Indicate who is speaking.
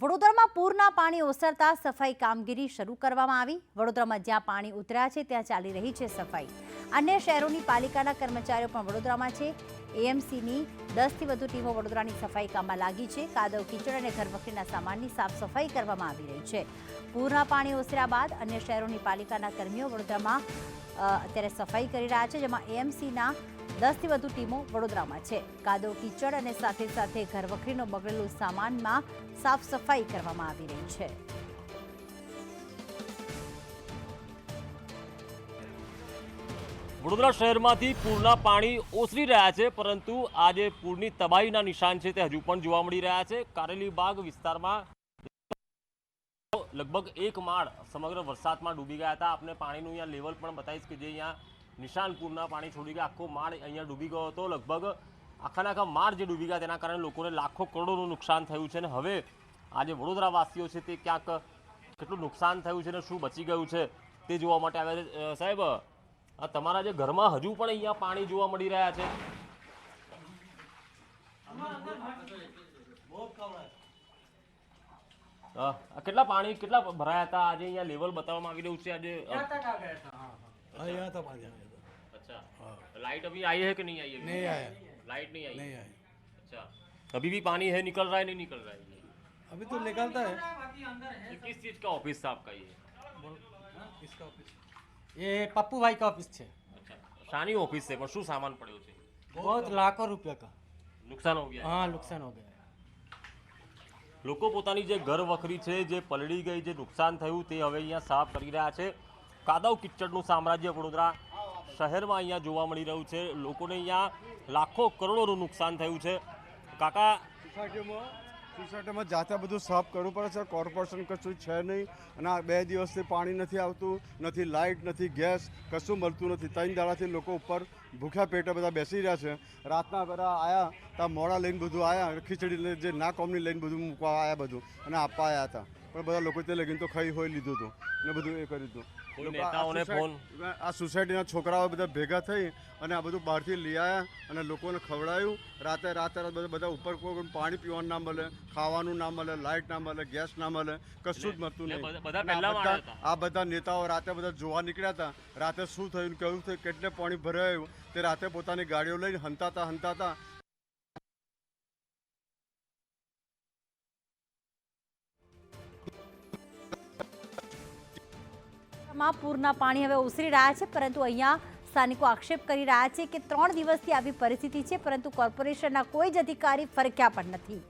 Speaker 1: વડોદરામાં પૂરના પાણી ઓસરતા સફાઈ કામગીરી શરૂ કરવામાં આવી. વડોદરામાં જ્યાં પાણી ઉતર્યા છે, ત્યાં ચાલી રહી છે સફાઈ. અન્ય શહેરોની પાલિકાના કર્મચારીઓ પણ વડોદરામાં છે. એએમસીની દસથી વધુ ટીમો વડોદરાની સફાઈ કામમાં લાગી છે. કાદવ કીચડ અને ઘરવખરીના સામાનની સાફ સફાઈ કરવામાં આવી રહી છે. પૂરના પાણી ઓસર્યા બાદ અન્ય શહેરોની પાલિકાના કર્મીઓ વડોદરામાં અત્યારે સફાઈ કરી રહ્યા છે, જેમાં એએમસીના દસથી વધુ ટીમો વડોદરામાં છે. કાદવ કીચડ અને સાથે સાથે ઘરવખરીનો બગડેલો સામાનમાં સાફ સફાઈ કરવામાં આવી રહી છે.
Speaker 2: વડોદરા શહેરમાંથી પૂરના પાણી ઓસરી રહ્યા છે, પરંતુ આજે પૂરની તબાહીના નિશાન છે તે હજુ પણ જોવા મળી રહ્યા છે. કારેલીબાગ વિસ્તારમાં લગભગ એક માળ સમગ્ર વરસાદમાં ડૂબી ગયા હતા. આપણે પાણીનું અહીંયા લેવલ પણ બતાવીશ કે જે અહીંયા નિશાન પૂરના પાણી છોડી ગયા. આખો માળ અહીંયા ડૂબી ગયો હતો. લગભગ આખાના આખા માળ જે ડૂબી ગયા તેના કારણે લોકોને લાખો કરોડોનું નુકસાન થયું છે અને હવે આજે વડોદરાવાસીઓ છે તે ક્યાંક કેટલું નુકસાન થયું છે અને શું બચી ગયું છે તે જોવા માટે આવ્યા છે. સાહેબ આ તમારા જે ઘરમાં હજુ પણ અહીંયા પાણી જોવા મળી રહ્યા છે અ, આ કેટલા પાણી કેટલા ભરાયા હતા આજે અહીંયા લેવલ બતાવવામાં આવી રહ્યું છે આજે અ,
Speaker 3: हाँ यहाँ था पानी आया था
Speaker 2: अच्छा लाइट अभी आई है कि नहीं आई है
Speaker 3: नहीं आया
Speaker 2: लाइट नहीं आई
Speaker 3: नहीं आया
Speaker 2: अच्छा अभी भी पानी है निकल रहा है नहीं निकल रहा है ये?
Speaker 3: अभी तो निकलता है
Speaker 2: ये किस चीज का ऑफिस था आपका ये
Speaker 3: इसका ऑफिस
Speaker 4: એ પપ્પુભાઈ કા ઓફિસ
Speaker 2: છે. શાની ઓફિસ છે? પણ શું સામાન પડ્યો છે?
Speaker 4: બહુ લાખો રૂપિયા કા.
Speaker 2: નુકસાન હો ગયા.
Speaker 4: હા નુકસાન હો ગયા.
Speaker 2: લોકો પોતાની જે ઘર વખરી છે જે પલળી ગઈ જે નુકસાન થયું તે હવે અહીંયા સાફ કરી રહ્યા છે. કાદવ કિચડનું સામ્રાજ્ય વડોદરા શહેરમાં અહીંયા જોવા મળી રહ્યું છે. લોકોને અહીંયા લાખો કરોડોનું નુકસાન થયું છે. કાકા
Speaker 5: સોસાયટીમાં જાતે બધું સાફ કરવું પડે છે. કોર્પોરેશન કશું છે નહીં અને આ બે દિવસથી પાણી નથી આવતું, નથી લાઇટ, નથી ગેસ, કશું મળતું નથી. ત્રણ દાડાથી લોકો ઉપર ભૂખ્યા પેટે બધા બેસી રહ્યા છે. રાતના બધા આવ્યા ત્યાં મોડા લઈને બધું આવ્યા ખીચડી જે ના કોમની લઈને બધું મૂકવા આવ્યા બધું અને આપવા આવ્યા હતા. પણ બધા લોકો તે લગીને તો ખાઈ હોય લીધું હતું. ને બધું એ કર્યું દીધું. આ સોસાયટીના છોકરાઓ બધા ભેગા થઈ અને આ બધું બહારથી લઈ આવ્યા અને લોકોને ખવડાવ્યું રાતે રાતે રાત બધા બધા ઉપર કોઈ પાણી પીવાનું ના મળે ખાવાનું ના મળે લાઇટ ના મળે ગેસ ના મળે કશું જ મળતું નહીં. આ બધા- નેતાઓ રાતે બધા જોવા નીકળ્યા હતા. રાતે શું થયું કેવું થયું? કેટલે પાણી ભરાયું? તે રાતે પોતાની ગાડીઓ લઈને હંતાતા હંતાતા
Speaker 1: માં પૂરના પાણી હવે ઓસરી રહ્યા છે, પરંતુ અહીંયા સ્થાનિકો આક્ષેપ કરી રહ્યા છે કે ત્રણ દિવસથી આવી પરિસ્થિતિ છે, પરંતુ કોર્પોરેશનના કોઈ જ અધિકારી ફરક્યા પણ નથી.